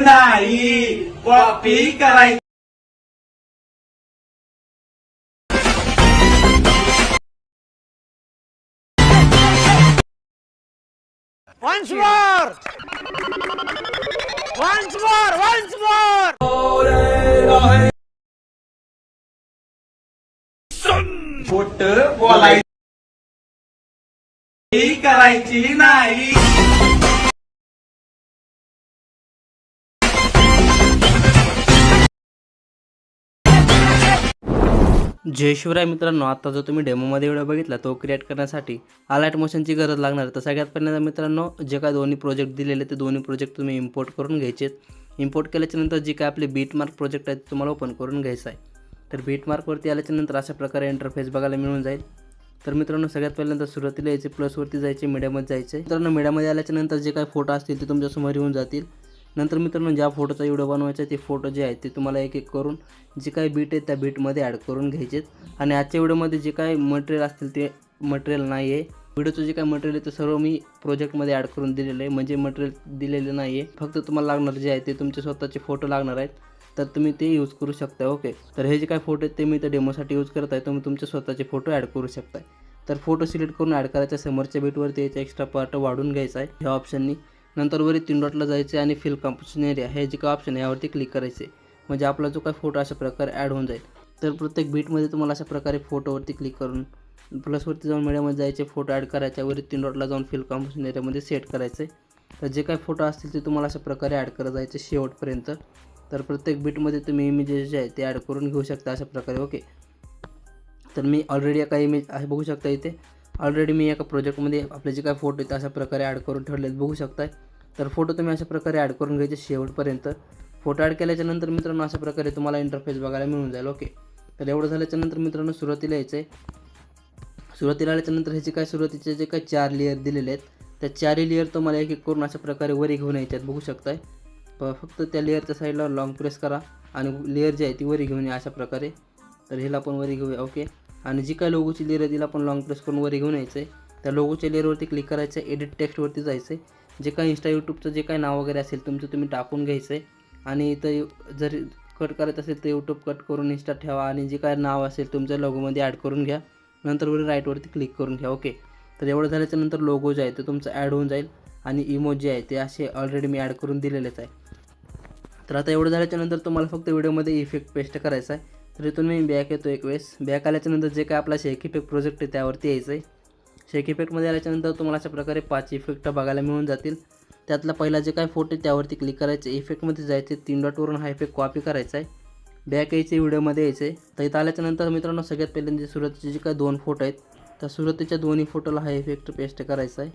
नाही कॉपी करायची Once more! Once more! Once more! खोट बोलायची करायची नाही जय शिवराय मित्रांनो आता जो तुम्ही डेमोमध्ये व्हिडिओ बघितला तो क्रिएट करण्यासाठी अलाइट मोशनची गरज लागणार तर सगळ्यात पहिल्यांदा मित्रांनो जे काय दोन्ही प्रोजेक्ट दिलेले ते दोन्ही प्रोजेक्ट तुम्ही इम्पोर्ट करून घ्यायचे इम्पोर्ट केल्याच्यानंतर काय आपले बीट मार्क प्रोजेक्ट आहेत ते तुम्हाला ओपन करून घ्यायचं आहे. तर बीट मार्कवरती आल्याच्यानंतर अशा प्रकारे इंटरफेस बघायला मिळून जाईल. तर मित्रांनो सगळ्यात पहिल्यांदा सुरुवातीला यायचे प्लसवरती जायचे मीडियामध्ये जायचे. मित्रांनो मीडियामध्ये आल्याच्यानंतर जे काही फोटो असतील ते तुमच्यासमोर येऊन जातील. नंतर मित्रांनो ज्या फोटोचा व्हिडिओ बनवायचा ते फोटो जे आहेत ते तुम्हाला एक एक करून जे काही बीट आहेत त्या बीटमध्ये ॲड करून घ्यायचेत. आणि आजच्या व्हिडिओमध्ये जे काही मटेरियल असतील ते मटेरियल नाही आहे व्हिडिओचं जे काही मटेरियल आहे ते सर्व मी प्रोजेक्टमध्ये ॲड करून दिलेलं आहे. म्हणजे मटेरियल दिलेलं नाही आहे फक्त तुम्हाला लागणार जे आहे ते तुमचे स्वतःचे फोटो लागणार आहेत. तर तुम्ही ते यूज करू शकता ओके तर हे जे काही फोटो आहेत ते मी त्या डेमोसाठी यूज करत आहे. तुम्ही तुमचे स्वतःचे फोटो ॲड करू शकताय. तर फोटो सिलेक्ट करून ॲड करायचा समोरच्या बीटवरती याचा एक्स्ट्रा पार्ट वाढून घ्यायचा आहे. ह्या ऑप्शननी नंतर वरी तीन डॉटला जायचे आणि फिल कम्पोजिशन एरिया हे जे काय ऑप्शन आहे यावरती क्लिक करायचे. म्हणजे आपला जो काय फोटो अशा प्रकारे ॲड होऊन जाईल. तर प्रत्येक बीटमध्ये तुम्हाला अशा प्रकारे फोटोवरती क्लिक करून प्लसवरती जाऊन मीडियामध्ये जायचे फोटो ॲड करायचे वरी तीन डॉटला जाऊन फिल कम्पोजिशन एरियामध्ये सेट करायचे. तर जे काही फोटो असतील ते तुम्हाला अशा प्रकारे ॲड करत जायचे शेवटपर्यंत. तर प्रत्येक बीटमध्ये तुम्ही इमेजेस जे आहे ते ॲड करून घेऊ शकता अशा प्रकारे ओके तर मी ऑलरेडी एका इमेज आहे बघू शकता इथे. ऑलरेडी मी एका प्रोजेक्टमध्ये आपले जे काय फोटो आहेत अशा प्रकारे ॲड करून ठेवलेत बघू शकताय. तर फोटो तुम्ही अशा प्रकारे ॲड करून घ्यायचे शेवटपर्यंत. फोटो ॲड केल्याच्यानंतर मित्रांनो अशा प्रकारे तुम्हाला इंटरफेस बघायला मिळून जाईल ओके तर एवढं झाल्याच्यानंतर मित्रांनो सुरुवातीला यायचं आहे सुरुवातीला आल्याच्यानंतर ह्याचे काय सुरुवातीचे जे काही चार लेअर दिलेले आहेत त्या चारही लेअर तुम्हाला एक एक करून अशा प्रकारे वरी घेऊन यायचे आहेत बघू शकताय. प- फक्त त्या लेअरच्या साईडला लॉंग प्रेस करा आणि लेअर जी आहे ती वरी घेऊन या अशा प्रकारे. तर ह्याला पण वरी घेऊया ओके आणि जी काय लोगोची लेअर आहे तिला पण लॉंग प्रेस करून वरी घेऊन यायचं आहे त्या लोगोच्या लेअरवरती क्लिक करायचं आहे एडिट टेक्स्टवरती जायचं आहे जे काही इंस्टा यूट्यूबचं जे काही नाव वगैरे असेल तुमचं तुम्ही टाकून घ्यायचं आहे आणि इथं जर कट करायचं असेल तर यूट्यूब कट करून इंस्टा ठेवा आणि जे काय नाव असेल तुमच्या लोगोमध्ये ॲड करून घ्या. नंतर वरी राईटवरती क्लिक करून घ्या ओके तर एवढं झाल्याच्यानंतर लोगो जे आहे ते तुमचं ॲड होऊन जाईल. आणि इमोज जे आहे ते असे ऑलरेडी मी ॲड करून दिलेलेच आहे. तर आता एवढं झाल्याच्यानंतर तुम्हाला फक्त व्हिडिओमध्ये इफेक्ट पेस्ट करायचा आहे. तर इथून मी बॅक येतो एक वेळेस. बॅक आल्याच्यानंतर जे काय आपला शेक इफेक्ट प्रोजेक्ट आहे त्यावरती यायचं आहे शेक इफेक्टमध्ये आल्याच्यानंतर तुम्हाला अशा प्रकारे पाच इफेक्ट बघायला मिळून जातील. त्यातला पहिला जे काय फोटो आहे त्यावरती क्लिक करायचं. इफेक्टमध्ये जायचे तीन डॉटवरून हा इफेक्ट कॉपी करायचा आहे. बॅक यायचे व्हिडिओमध्ये यायचे तर इथं आल्याच्यानंतर मित्रांनो सगळ्यात पहिल्यांदा म्हणजे सुरतचे जे काय दोन फोटो आहेत त्या सुरुवातीच्या दोन्ही फोटोला हा इफेक्ट पेस्ट करायचा आहे.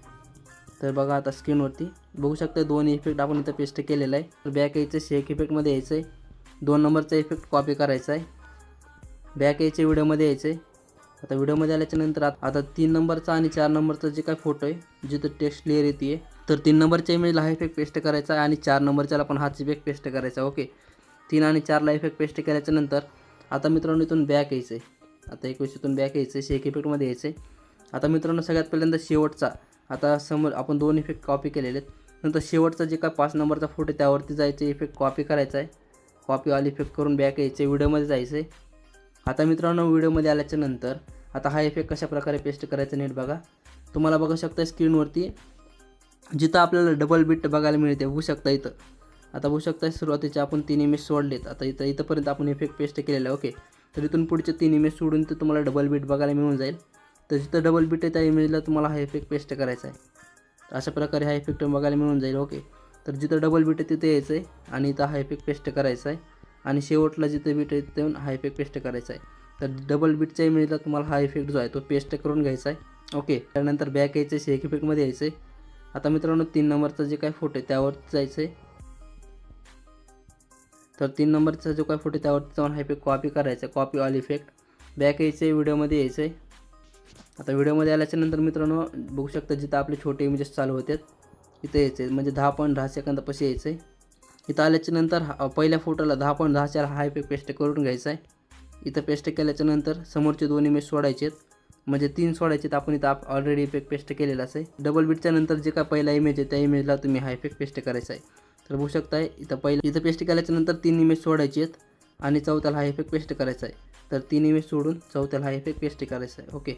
तर बघा आता स्क्रीनवरती बघू शकता दोन इफेक्ट आपण इथं पेस्ट केलेला आहे. तर बॅक यायचं शेक इफेक्टमध्ये यायचं आहे. दोन नंबरचा इफेक्ट कॉपी करायचा आहे. बॅक यायचे व्हिडिओमध्ये यायचे आता व्हिडिओमध्ये आल्याच्यानंतर आता तीन नंबरचा आणि चार नंबरचा जे काय फोटो आहे जिथं टेक्स्ट क्लिअर येते. तर तीन नंबरच्या इमेजला हा इफेक्ट पेस्ट करायचा आहे आणि चार नंबरच्याला पण हाच इफेक्ट पेस्ट करायचा ओके तीन आणि चारला इफेक्ट पेस्ट केल्याच्यानंतर आता मित्रांनो इथून बॅक यायचं आहे आता एक इथून बॅक यायचं आहे शेक इफेक्टमध्ये यायचं आहे आता मित्रांनो सगळ्यात पहिल्यांदा शेवटचा आता समोर आपण दोन इफेक्ट कॉपी केलेले आहेत. नंतर शेवटचा जे काय पाच नंबरचा फोटो आहे त्यावरती जायचं इफेक्ट कॉपी करायचा आहे. कॉपी ऑल इफेक्ट करून बॅक यायचं आहे व्हिडिओमध्ये जायचं आहे आता मित्रांनो व्हिडिओमध्ये आल्याच्यानंतर आता हा इफेक्ट कशा प्रकारे पेस्ट करायचा नीट बघा. तुम्हाला बघू शकता स्क्रीनवरती जिथं आपल्याला डबल बीट बघायला मिळते होऊ शकता इथं. आता होऊ शकता सुरुवातीचे आपण तीन इमेज सोडलेत. आता इथं इथंपर्यंत आपण इफेक्ट पेस्ट केलेला आहे ओके तर इथून पुढचे तीन इमेज सोडून तर तुम्हाला डबल बीट बघायला मिळून जाईल. तर जिथं डबल बीट आहे त्या इमेजला तुम्हाला हा इफेक्ट पेस्ट करायचा आहे. अशा प्रकारे हा इफेक्ट बघायला मिळून जाईल ओके तर जिथं डबल बीट आहे तिथे यायचं आहे आणि इथं हा इफेक्ट पेस्ट करायचा आहे. आणि शेवटला जिथं बीट आहे तिथे येऊन हा इफेक्ट पेस्ट करायचा आहे. तर डबल बीटच्या इमेजला तुम्हाला हा इफेक्ट जो आहे तो पेस्ट करून घ्यायचा आहे. ओके त्यानंतर बॅक यायचं आहे शेक इफेक्टमध्ये यायचं आहे आता मित्रांनो तीन नंबरचा जे काय फोटो आहे त्यावर जायचं आहे तर तीन नंबरचा जो काय फोटो आहे त्यावरती जाऊन हा इफेक्ट कॉपी करायचा कॉपी ऑल इफेक्ट बॅक यायचं आहे व्हिडिओमध्ये यायचं आहे आता व्हिडिओमध्ये आल्याच्यानंतर मित्रांनो बघू शकता जिथं आपले छोटे इमेजेस चालू होतात इथे यायचे म्हणजे दहा पॉईंट दहा सेकंदापाशी यायचं आहे इथं आल्याच्यानंतर हा- पहिल्या फोटोला दहा पॉईंट दहा चार हाय पे पेस्ट करून घ्यायचा आहे. इथं पेस्ट केल्याच्यानंतर समोरचे दोन इमेज सोडायचे आहेत म्हणजे तीन सोडायचे आहेत आपण इथं आप ऑलरेडी इफेक्ट पेस्ट केलेलाच आहे डबल बीटच्या नंतर जे काय पहिला इमेज आहे त्या इमेजला तुम्ही हा इफेक्ट पेस्ट करायचा आहे. तर बघू शकताय इथं पहिलं इथं पेस्ट केल्याच्यानंतर तीन इमेज सोडायची आहेत आणि चौथ्याला हा इफेक्ट पेस्ट करायचा आहे. तर तीन इमेज सोडून चौथ्याला हा इफेक्ट पेस्ट करायचा आहे. ओके.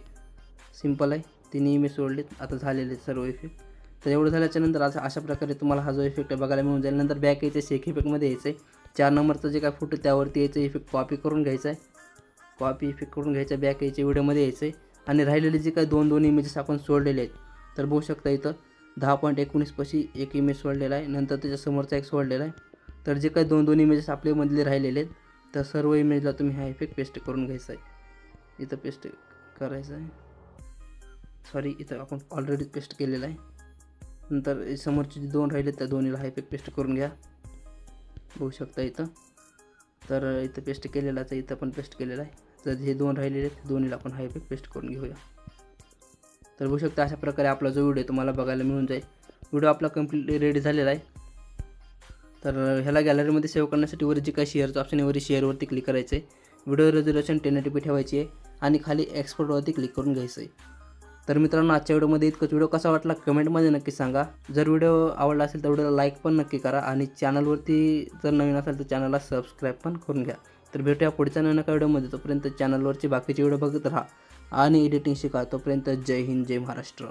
सिंपल आहे. तिन्ही इमेज सोडलेत. आता झालेले आहेत सर्व इफेक्ट तर एवढं झाल्याच्यानंतर नंतर अशा प्रकारे तुम्हाला हा जो इफेक्ट बघायला मिळून जाईल. नंतर बॅक यायचं शेक इफेक्टमध्ये यायचं आहे चार नंबरचं जे काय फोटो त्यावरती यायचं इफेक्ट कॉपी करून घ्यायचा आहे कॉपी इफेक्ट करून घ्यायचं बॅक यायचे व्हिडिओमध्ये यायचं आहे आणि राहिलेले जे काही दोन दोन इमेजेस आपण सोडलेले आहेत तर बघू शकता इथं दहा पॉईंट एकोणीसपाशी एक इमेज सोडलेला आहे. नंतर त्याच्यासमोरचा एक सोडलेला आहे. तर जे काही दोन दोन इमेजेस आपल्यामधले राहिलेले आहेत तर सर्व इमेजला तुम्ही हा इफेक्ट पेस्ट करून घ्यायचा आहे. इथं पेस्ट करायचं आहे. सॉरी इथं आपण ऑलरेडी पेस्ट केलेला आहे. नंतर समोरचे जे दोन राहिले त्या दोन्हीला हाय पेस्ट करून घ्या. बघू शकता इथं. तर इथं पेस्ट केलेलाच आहे इथं पण पेस्ट केलेला आहे. तर हे दोन राहिलेले आहेत दोन्हीला आपण हाय पेस्ट करून घेऊया. तर बघू शकता अशा प्रकारे आपला जो व्हिडिओ तुम्हाला बघायला मिळून जाईल. व्हिडिओ आपला कम्प्लीटली रेडी झालेला आहे. तर ह्याला गॅलरीमध्ये सेव्ह करण्यासाठी वर जे काही शेअरचं ऑप्शन आहे वरी शेअरवरती क्लिक करायचं आहे व्हिडिओ रेझोल्युशन टेन एटीपी ठेवायची आहे. आणि खाली एक्सपोर्टवरती क्लिक करून घ्यायचं आहे तर मित्रांनो आजच्या व्हिडिओमध्ये इतकंच. व्हिडिओ कसा वाटला कमेंटमध्ये नक्की सांगा. जर व्हिडिओ आवडला असेल तर व्हिडिओला लाईक पण नक्की करा आणि चॅनलवरती जर नवीन असेल तर चॅनलला सबस्क्राईब पण करून घ्या. तर भेटूया पुढच्या नवीन एका व्हिडिओमध्ये. तोपर्यंत चॅनलवरची बाकीचे व्हिडिओ बघत राहा आणि एडिटिंग शिका. तोपर्यंत जय हिंद जय महाराष्ट्र.